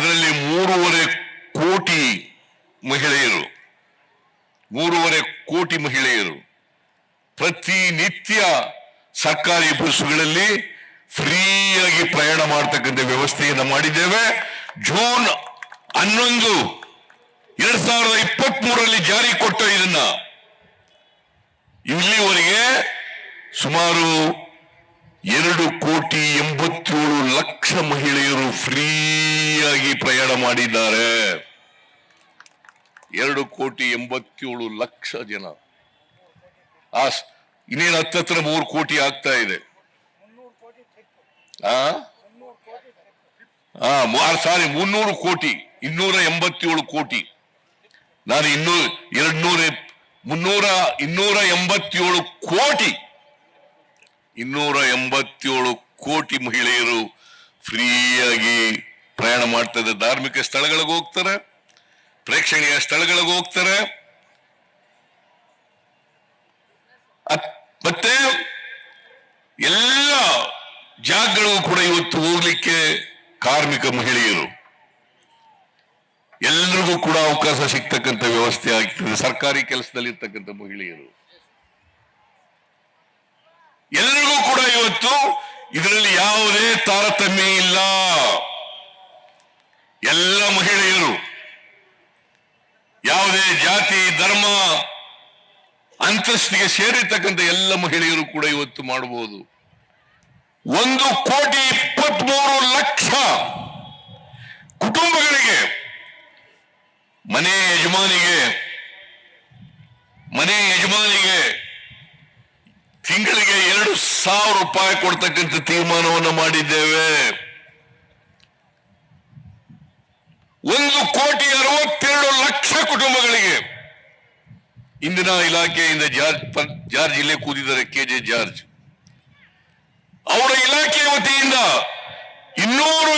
ಅದರಲ್ಲಿ ಮೂರುವರೆ ಕೋಟಿ ಮಹಿಳೆಯರು. ಮೂರುವರೆ ಕೋಟಿ ಮಹಿಳೆಯರು. ಪ್ರತಿನಿತ್ಯ ಸರ್ಕಾರಿ ಬಸ್ಸುಗಳಲ್ಲಿ ಫ್ರೀಯಾಗಿ ಪ್ರಯಾಣ ಮಾಡತಕ್ಕಂಥ ವ್ಯವಸ್ಥೆಯನ್ನು ಮಾಡಿದ್ದೇವೆ. ಜೂನ್ ಹನ್ನೊಂದು ಎರಡ್ ಸಾವಿರದ ಇಪ್ಪತ್ತ್ ಮೂರರಲ್ಲಿ ಜಾರಿ ಕೊಟ್ಟ ಇದನ್ನ ಇಲ್ಲಿವರೆಗೆ ಸುಮಾರು ಎರಡು ಕೋಟಿ ಎಂಬತ್ತೇಳು ಲಕ್ಷ ಮಹಿಳೆಯರು ಫ್ರೀಯಾಗಿ ಪ್ರಯಾಣ ಮಾಡಿದ್ದಾರೆ. ಎರಡು ಕೋಟಿ ಎಂಬತ್ತೇಳು ಲಕ್ಷ ಜನ. ಆ ಇನ್ನೇನು ಹತ್ತತ್ರ ಮೂರು ಕೋಟಿ ಆಗ್ತಾ ಇದೆ. ಸಾರಿ ಮುನ್ನೂರು ಕೋಟಿ, ಇನ್ನೂರ ಎಂಬತ್ತೇಳು ಕೋಟಿ. ನಾನು ಇನ್ನೂ ಎರಡ್ ನೂರ ಮುನ್ನೂರ, ಇನ್ನೂರ ಎಂಬತ್ತೇಳು ಕೋಟಿ. ಇನ್ನೂರ ಎಂಬತ್ತೇಳು ಕೋಟಿ ಮಹಿಳೆಯರು ಫ್ರೀಯಾಗಿ ಪ್ರಯಾಣ ಮಾಡ್ತಾರೆ ಧಾರ್ಮಿಕ ಸ್ಥಳಗಳಿಗೆ ಹೋಗ್ತಾರೆ, ಪ್ರೇಕ್ಷಣೀಯ ಸ್ಥಳಗಳಿಗೆ ಹೋಗ್ತಾರೆ. ಮತ್ತೆ ಎಲ್ಲ ಜಾಗಗಳು ಕೂಡ ಇವತ್ತು ಹೋಗ್ಲಿಕ್ಕೆ ಕಾರ್ಮಿಕ ಮಹಿಳೆಯರು. ಎಲ್ರಿಗೂ ಕೂಡ ಅವಕಾಶ ಸಿಗ್ತಕ್ಕಂಥ ವ್ಯವಸ್ಥೆ ಆಗ್ತದೆ, ಸರ್ಕಾರಿ ಕೆಲಸದಲ್ಲಿ ಇರ್ತಕ್ಕಂಥ ಮಹಿಳೆಯರು. ಎಲ್ರಿಗೂ ಕೂಡ ಇವತ್ತು ಇದರಲ್ಲಿ ಯಾವುದೇ ತಾರತಮ್ಯ ಇಲ್ಲ ಎಲ್ಲ ಮಹಿಳೆಯರು ಯಾವುದೇ ಜಾತಿ, ಧರ್ಮ, ಅಂತಸ್ತಿಗೆ ಸೇರಿರ್ತಕ್ಕಂಥ ಎಲ್ಲ ಮಹಿಳೆಯರು ಕೂಡ ಇವತ್ತು ಮಾಡಬಹುದು ಒಂದು ಕೋಟಿ ಇಪ್ಪತ್ಮೂರು ಲಕ್ಷ ಕುಟುಂಬಗಳಿಗೆ, ಮನೆ ಯಜಮಾನಿಗೆ ಮನೆ ಯಜಮಾನಿಗೆ ತಿಂಗಳಿಗೆ ಎರಡು ಸಾವಿರ ರೂಪಾಯಿ ಕೊಡ್ತಕ್ಕಂಥ ತೀರ್ಮಾನವನ್ನು ಮಾಡಿದ್ದೇವೆ. ಒಂದು ಕೋಟಿ ಕುಟುಂಬಗಳಿಗೆ. ಇಂದಿನ ಇಲಾಖೆಯಿಂದ ಜಾರ್ಜ್ ಜಾರ್ಜ್ ಇಲ್ಲೇ ಕೂದಿದ್ದಾರೆ ಕೆ ಜೆ ಜಾರ್ಜ್. ಅವರ ಇಲಾಖೆಯ ವತಿಯಿಂದ ಇನ್ನೂರು